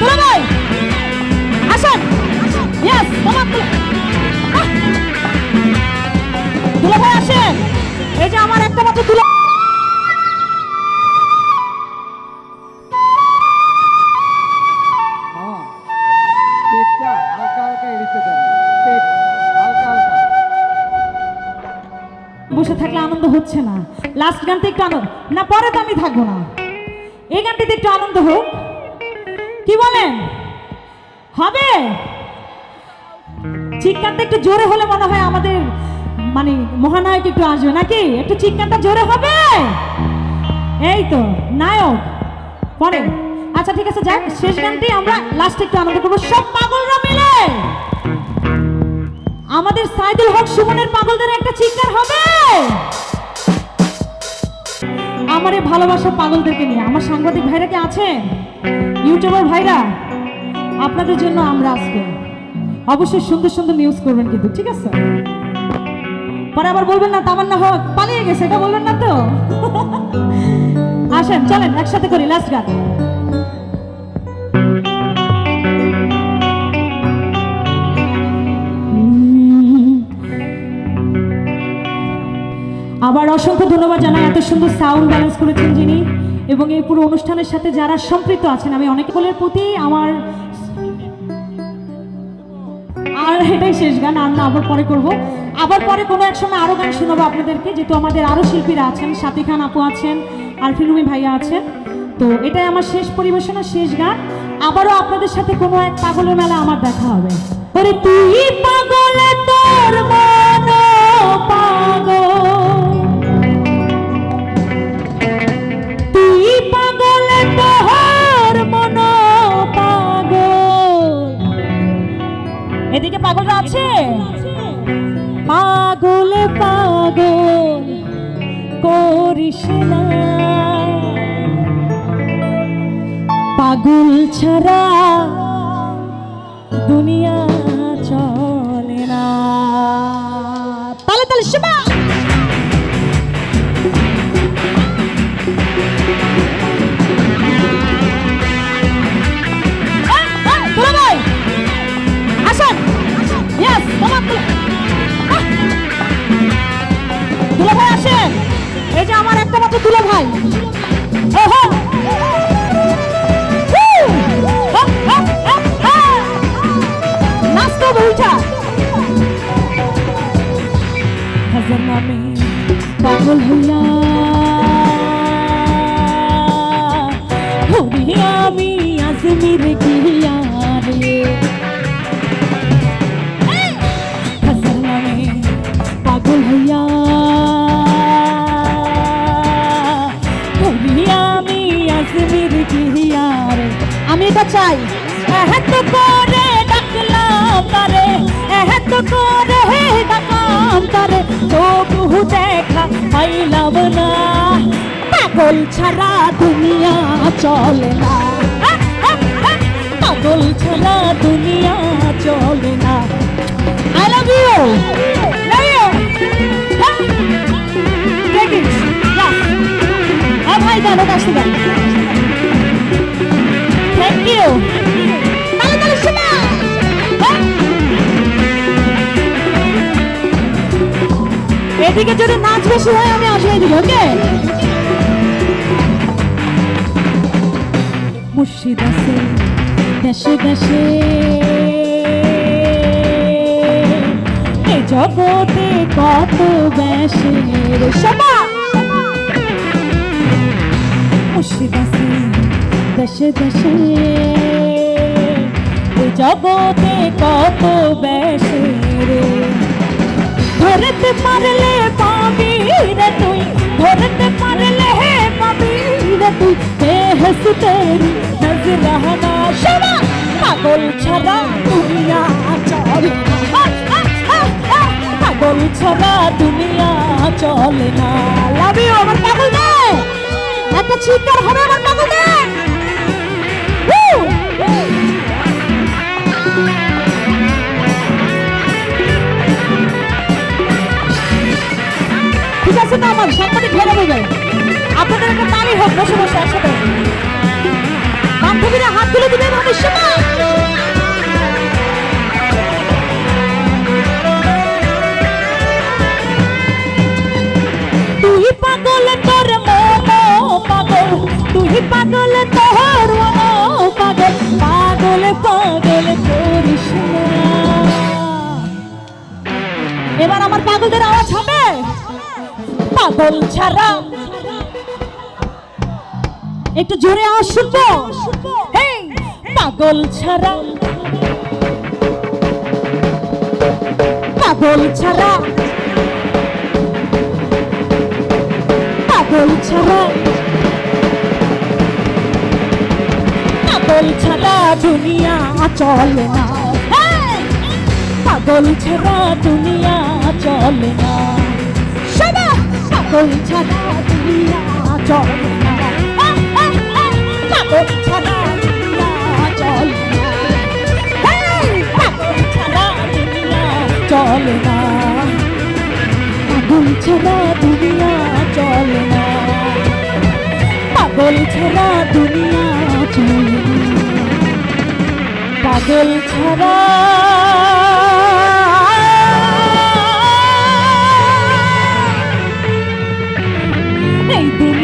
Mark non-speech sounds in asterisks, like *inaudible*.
দুলা ভাই। আসেন। ইয়েস তোমার দুলা ভাই, আসেন। এই বসে থাকলে আনন্দ হচ্ছে না। লাস্ট গানটা একটু আনন্দ না, পরে তো আমি থাকব না। এই গানটিতে একটু আনন্দ হোক। কি বলেন? হবে? চিৎকারটা একটু জোরে হলে মনে হয় আমাদের মানে মহানায়ক একটু আসবে, নাকি? একটু চিৎকারটা জোরে হবে? এই তো, নায়ক। পরে। আচ্ছা ঠিক আছে, যাক, শেষ গানটি আমরা লাস্টে একটু আনন্দ করব। সব পাগলরা মিলে! আমাদের সাইদুল হক সুমনের পাগলদের একটা চিৎকার হবে! আমার এই ভালোবাসা পাগলদেরকে নিয়ে। আমার সাংবাদিক ভাইরা কি আছেন? ইউটিউবার ভাইরা, আপনাদের জন্য আমরা আজকে অবশ্যই সুন্দর সুন্দর নিউজ করবেন কিন্তু, ঠিক আছে? পরে আবার বলবেন না, তামান্না হক, পালিয়ে গেছে, এটা বলবেন না তো? *laughs* আসেন, চলেন, একসাথে করি লাস্ট গান। আবার অসংখ্য ধন্যবাদ জানাই, এত সুন্দর সাউন্ড ব্যালেন্স করেছেন যিনি। এবং এই পুরো অনুষ্ঠানের সাথে যারা সম্পৃক্ত আছেন, আমি অনেক সকলের প্রতি আমার আর এটাই শেষ গান, আর না, আবার পরে করব। আবার পরে কোনো এক সময় আরও গান শোনাবো আপনাদেরকে, যেহেতু আমাদের আরও শিল্পীরা আছেন, সাথী খান আপু আছেন, আর ফিরুমি ভাইয়া আছেন। তো এটাই আমার শেষ পরিবেশনা শেষ গান। আবারও আপনাদের সাথে কোনো এক পাগলের মেলা আমার দেখা হবে। তুই পাগলে তোর পাগল করিস না। পাগল ছাড়া দুনিয়া মাত্র এটা চাই। এত করে ডাকলাম তারে এত করে ডাকলাম তারে তবু দেখা পাইলাম না। পাগল ছাড়া দুনিয়া চলে না। পাগল ছাড়া দুনিয়া এদিকে যদি নাচ বেশি হয়, আমি আসব এদিকে ওকে? মুর্শিদ আছে দেশে দেশে জগতে কত বেশের সবা মুর্শিদ আছে দেশে দেশে জগতে কত বেশের ধরতে পারলে পাবি রে তুই, ধরতে পারলে হে পাবি রে তুই বেহস তেরি নজরানা শোনা পাগল ছাড়া দুনিয়া চলে না। পাগল ছাড়া দুনিয়া চলে না লাভ আমার পাগল দে একটা চিৎকার হবে আমার পাগল দে Woo! ঠিক আছে তো আমার সাংবাদিক ঘেরা বলবে আপনাদের একটা তালি হোক, বসে বসে একসাথে। বান্ধবীরা হাত তুলে দিবে ভবিষ্যতে তুই পাগল তোর মো পাগল, তুই পাগল পাগল ছাড়া। একটু জোরে শুনব পাগল ছাড়া। পাগল ছাড়া। পাগল ছাড়া। পাগল ছাড়া দুনিয়া চলে না। পাগল ছাড়া দুনিয়া চলে না। শোনো চলে না না! পাগল ছাড়া দুনিয়া না পাগল ছাড়া দুনিয়া চলে না পাগল ছাড়া দুনিয়া চলে না পাগল ছাড়া এই